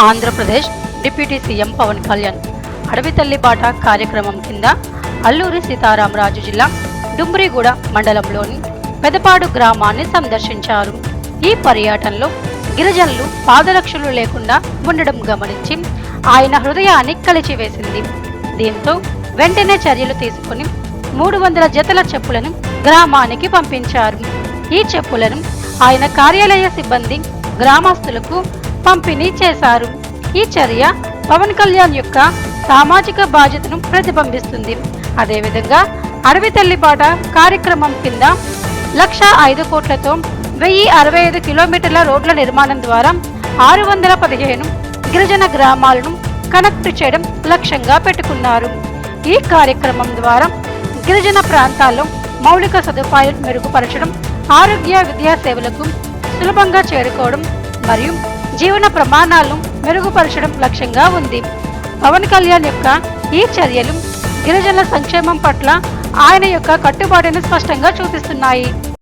Andhra Pradesh deputy CM Pawan Kalyan. అడవి తల్లి బాట కార్యక్రమం కింద అల్లూరి సీతారామరాజు జిల్లా డుమ్రిగూడ మండలంలోని పెదపాడు గ్రామాన్ని సందర్శించారు. ఈ పర్యటనలో గిరిజనులు పాదరక్షలు లేకుండా ఉండడం గమనించి ఆయన హృదయాన్ని కలిచివేసింది. దీంతో వెంటనే చర్యలు తీసుకుని మూడు వందల జతల చెప్పులను గ్రామానికి పంపించారు. ఈ చెప్పులను ఆయన కార్యాలయ సిబ్బంది గ్రామస్తులకు పంపిణీ చేశారు. ఈ చర్య పవన్ కళ్యాణ్ యొక్క సామాజిక బాధ్యతను ప్రతిబింబిస్తుంది. అదేవిధంగా అడవి తల్లిపాట కార్యక్రమం కింద లక్ష ఐదు కోట్లతో వెయ్యి అరవై ఐదు కిలోమీటర్ల రోడ్ల నిర్మాణం ద్వారా ఆరు వందల పదిహేను గిరిజన గ్రామాలను కనెక్ట్ చేయడం లక్ష్యంగా పెట్టుకున్నారు. ఈ కార్యక్రమం ద్వారా గిరిజన ప్రాంతాల్లో మౌలిక సదుపాయాలు మెరుగుపరచడం ఆరోగ్య విద్యా సేవలకు సులభంగా చేరుకోవడం మరియు జీవన ప్రమాణాలను మెరుగుపరచడం లక్ష్యంగా ఉంది. పవన్ కళ్యాణ్ యొక్క ఈ చర్యలు గిరిజనుల సంక్షేమం పట్ల ఆయన యొక్క కట్టుబాటును స్పష్టంగా చూపిస్తున్నాయి.